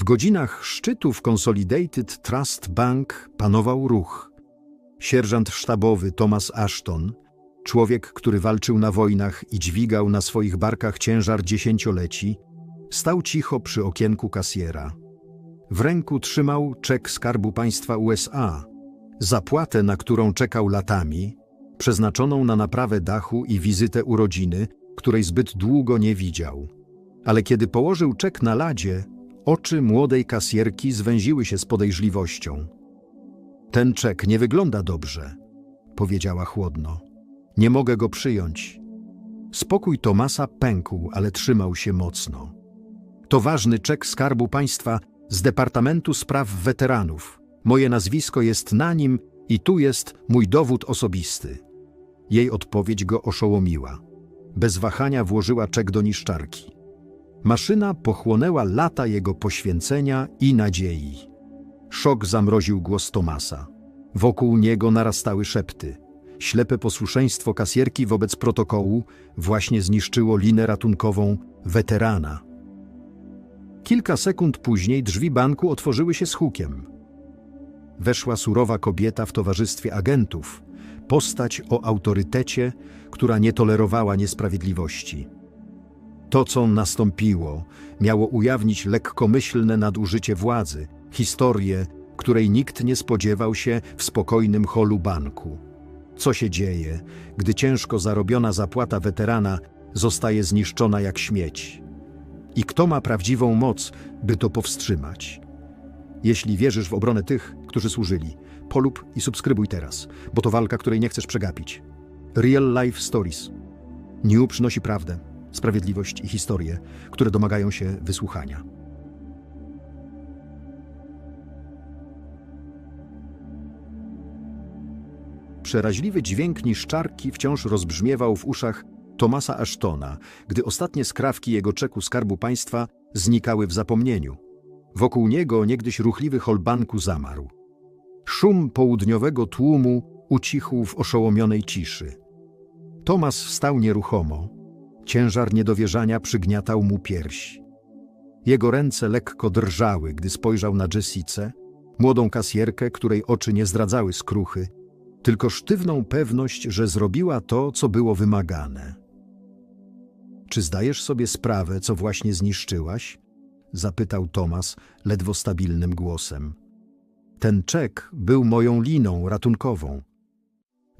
W godzinach szczytu w Consolidated Trust Bank panował ruch. Sierżant sztabowy Thomas Ashton, człowiek, który walczył na wojnach i dźwigał na swoich barkach ciężar dziesięcioleci, stał cicho przy okienku kasjera. W ręku trzymał czek Skarbu Państwa USA, zapłatę, na którą czekał latami, przeznaczoną na naprawę dachu i wizytę u rodziny, której zbyt długo nie widział. Ale kiedy położył czek na ladzie, oczy młodej kasjerki zwęziły się z podejrzliwością. Ten czek nie wygląda dobrze, powiedziała chłodno. Nie mogę go przyjąć. Spokój Tomasa pękł, ale trzymał się mocno. To ważny czek Skarbu Państwa z Departamentu Spraw Weteranów. Moje nazwisko jest na nim i tu jest mój dowód osobisty. Jej odpowiedź go oszołomiła. Bez wahania włożyła czek do niszczarki. Maszyna pochłonęła lata jego poświęcenia i nadziei. Szok zamroził głos Tomasa. Wokół niego narastały szepty. Ślepe posłuszeństwo kasjerki wobec protokołu właśnie zniszczyło linę ratunkową weterana. Kilka sekund później drzwi banku otworzyły się z hukiem. Weszła surowa kobieta w towarzystwie agentów, postać o autorytecie, która nie tolerowała niesprawiedliwości. To, co nastąpiło, miało ujawnić lekkomyślne nadużycie władzy, historię, której nikt nie spodziewał się w spokojnym holu banku. Co się dzieje, gdy ciężko zarobiona zapłata weterana zostaje zniszczona jak śmieć? I kto ma prawdziwą moc, by to powstrzymać? Jeśli wierzysz w obronę tych, którzy służyli, polub i subskrybuj teraz, bo to walka, której nie chcesz przegapić. Real Life Stories. New przynosi prawdę, sprawiedliwość i historię, które domagają się wysłuchania. Przeraźliwy dźwięk niszczarki wciąż rozbrzmiewał w uszach Tomasa Ashtona, gdy ostatnie skrawki jego czeku Skarbu Państwa znikały w zapomnieniu. Wokół niego niegdyś ruchliwy hol banku zamarł. Szum południowego tłumu ucichł w oszołomionej ciszy. Tomas stał nieruchomo. Ciężar niedowierzania przygniatał mu pierś. Jego ręce lekko drżały, gdy spojrzał na Jessicę, młodą kasjerkę, której oczy nie zdradzały skruchy, tylko sztywną pewność, że zrobiła to, co było wymagane. Czy zdajesz sobie sprawę, co właśnie zniszczyłaś? zapytał Tomas ledwo stabilnym głosem. Ten czek był moją liną ratunkową.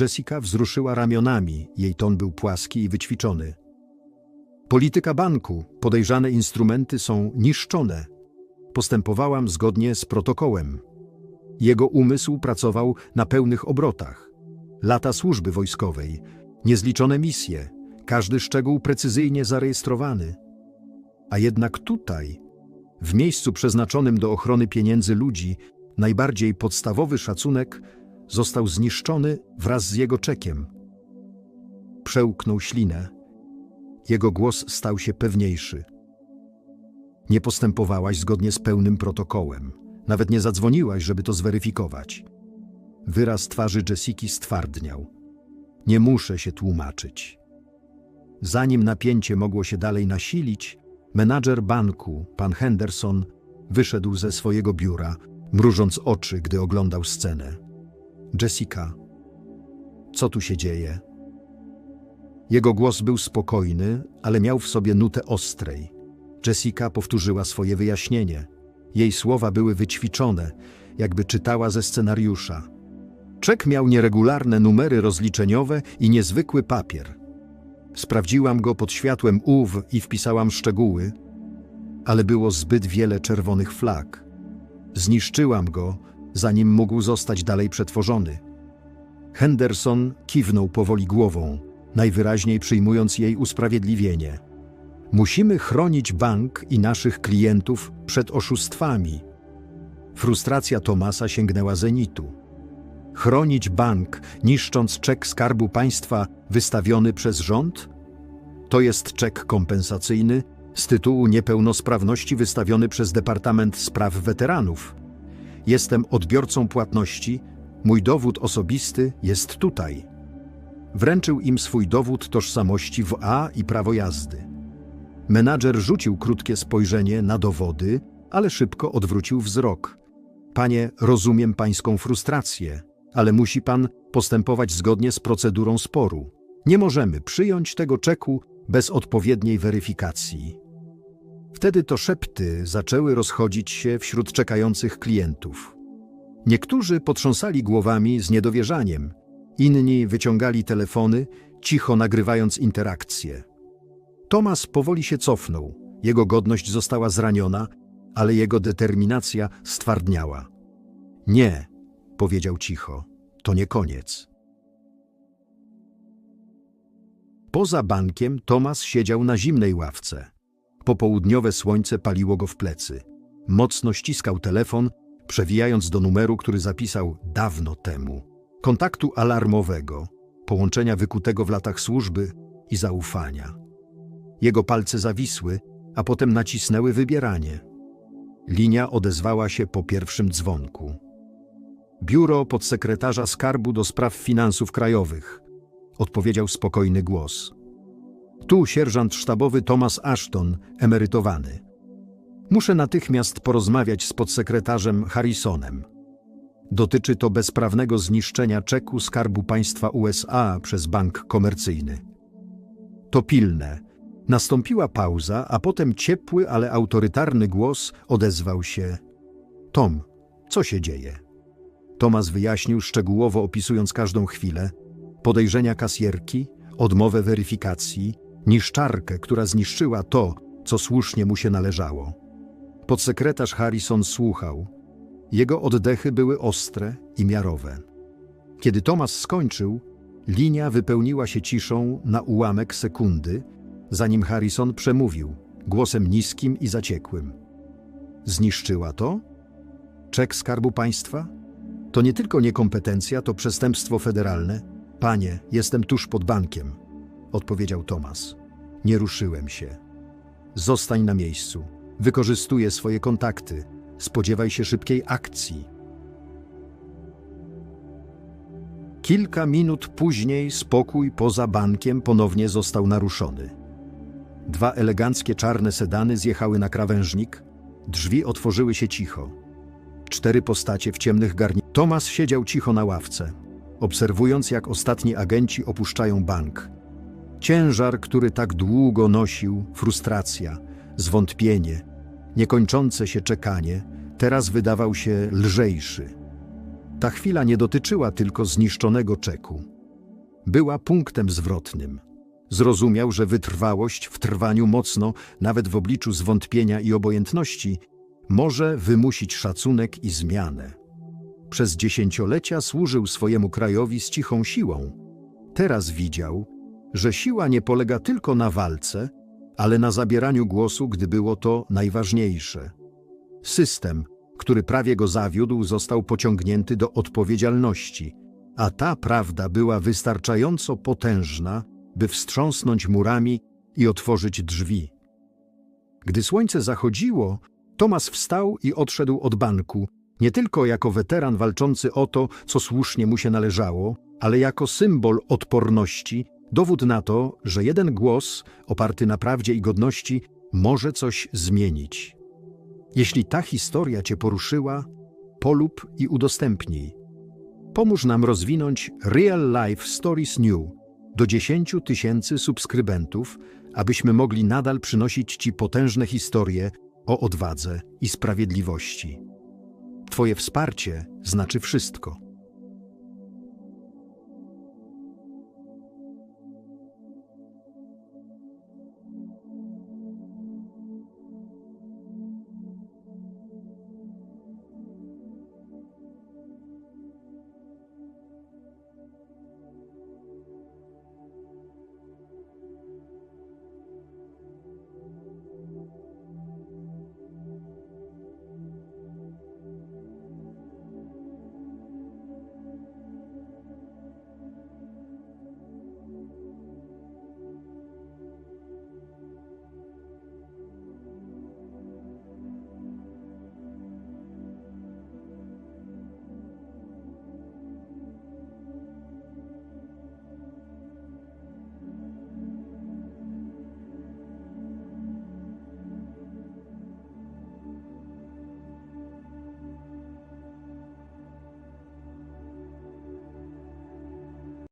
Jessica wzruszyła ramionami, jej ton był płaski i wyćwiczony. Polityka banku, podejrzane instrumenty są niszczone. Postępowałam zgodnie z protokołem. Jego umysł pracował na pełnych obrotach. Lata służby wojskowej, niezliczone misje, każdy szczegół precyzyjnie zarejestrowany. A jednak tutaj, w miejscu przeznaczonym do ochrony pieniędzy ludzi, najbardziej podstawowy szacunek został zniszczony wraz z jego czekiem. Przełknął ślinę. Jego głos stał się pewniejszy. Nie postępowałaś zgodnie z pełnym protokołem. Nawet nie zadzwoniłaś, żeby to zweryfikować. Wyraz twarzy Jessiki stwardniał. Nie muszę się tłumaczyć. Zanim napięcie mogło się dalej nasilić, menadżer banku, pan Henderson, wyszedł ze swojego biura, mrużąc oczy, gdy oglądał scenę. Jessica, co tu się dzieje? Jego głos był spokojny, ale miał w sobie nutę ostrej. Jessica powtórzyła swoje wyjaśnienie. Jej słowa były wyćwiczone, jakby czytała ze scenariusza. Czek miał nieregularne numery rozliczeniowe i niezwykły papier. Sprawdziłam go pod światłem UW i wpisałam szczegóły, ale było zbyt wiele czerwonych flag. Zniszczyłam go, zanim mógł zostać dalej przetworzony. Henderson kiwnął powoli głową, najwyraźniej przyjmując jej usprawiedliwienie. Musimy chronić bank i naszych klientów przed oszustwami. Frustracja Tomasa sięgnęła zenitu. Chronić bank, niszcząc czek Skarbu Państwa wystawiony przez rząd? To jest czek kompensacyjny z tytułu niepełnosprawności wystawiony przez Departament Spraw Weteranów. Jestem odbiorcą płatności, mój dowód osobisty jest tutaj. Wręczył im swój dowód tożsamości w A i prawo jazdy. Menadżer rzucił krótkie spojrzenie na dowody, ale szybko odwrócił wzrok. Panie, rozumiem pańską frustrację, ale musi pan postępować zgodnie z procedurą sporu. Nie możemy przyjąć tego czeku bez odpowiedniej weryfikacji. Wtedy to szepty zaczęły rozchodzić się wśród czekających klientów. Niektórzy potrząsali głowami z niedowierzaniem, inni wyciągali telefony, cicho nagrywając interakcje. Tomas powoli się cofnął. Jego godność została zraniona, ale jego determinacja stwardniała. Nie, powiedział cicho, to nie koniec. Poza bankiem Tomas siedział na zimnej ławce. Popołudniowe słońce paliło go w plecy. Mocno ściskał telefon, przewijając do numeru, który zapisał dawno temu. Kontaktu alarmowego, połączenia wykutego w latach służby i zaufania. Jego palce zawisły, a potem nacisnęły wybieranie. Linia odezwała się po pierwszym dzwonku. Biuro podsekretarza skarbu do spraw finansów krajowych, odpowiedział spokojny głos. Tu sierżant sztabowy Thomas Ashton, emerytowany. Muszę natychmiast porozmawiać z podsekretarzem Harrisonem. Dotyczy to bezprawnego zniszczenia czeku Skarbu Państwa USA przez bank komercyjny. To pilne. Nastąpiła pauza, a potem ciepły, ale autorytarny głos odezwał się. Tom, co się dzieje? Tomas wyjaśnił szczegółowo opisując każdą chwilę, podejrzenia kasjerki, odmowę weryfikacji, niszczarkę, która zniszczyła to, co słusznie mu się należało. Podsekretarz Harrison słuchał. Jego oddechy były ostre i miarowe. Kiedy Tomas skończył, linia wypełniła się ciszą na ułamek sekundy, zanim Harrison przemówił, głosem niskim i zaciekłym. Zniszczyła to? Czek Skarbu Państwa? To nie tylko niekompetencja, to przestępstwo federalne. Panie, jestem tuż pod bankiem, odpowiedział Tomas. Nie ruszyłem się. Zostań na miejscu. Wykorzystuję swoje kontakty. Spodziewaj się szybkiej akcji. Kilka minut później spokój poza bankiem ponownie został naruszony. Dwa eleganckie czarne sedany zjechały na krawężnik, drzwi otworzyły się cicho. Cztery postacie w ciemnych garniturach. Tomas siedział cicho na ławce, obserwując jak ostatni agenci opuszczają bank. Ciężar, który tak długo nosił, frustracja, zwątpienie, niekończące się czekanie, teraz wydawał się lżejszy. Ta chwila nie dotyczyła tylko zniszczonego czeku. Była punktem zwrotnym. Zrozumiał, że wytrwałość w trwaniu mocno, nawet w obliczu zwątpienia i obojętności, może wymusić szacunek i zmianę. Przez dziesięciolecia służył swojemu krajowi z cichą siłą. Teraz widział, że siła nie polega tylko na walce, ale na zabieraniu głosu, gdy było to najważniejsze. System, który prawie go zawiódł, został pociągnięty do odpowiedzialności, a ta prawda była wystarczająco potężna, by wstrząsnąć murami i otworzyć drzwi. Gdy słońce zachodziło, Tomas wstał i odszedł od banku, nie tylko jako weteran walczący o to, co słusznie mu się należało, ale jako symbol odporności, dowód na to, że jeden głos, oparty na prawdzie i godności, może coś zmienić. Jeśli ta historia Cię poruszyła, polub i udostępnij. Pomóż nam rozwinąć Real Life Stories New do 10 tysięcy subskrybentów, abyśmy mogli nadal przynosić Ci potężne historie o odwadze i sprawiedliwości. Twoje wsparcie znaczy wszystko.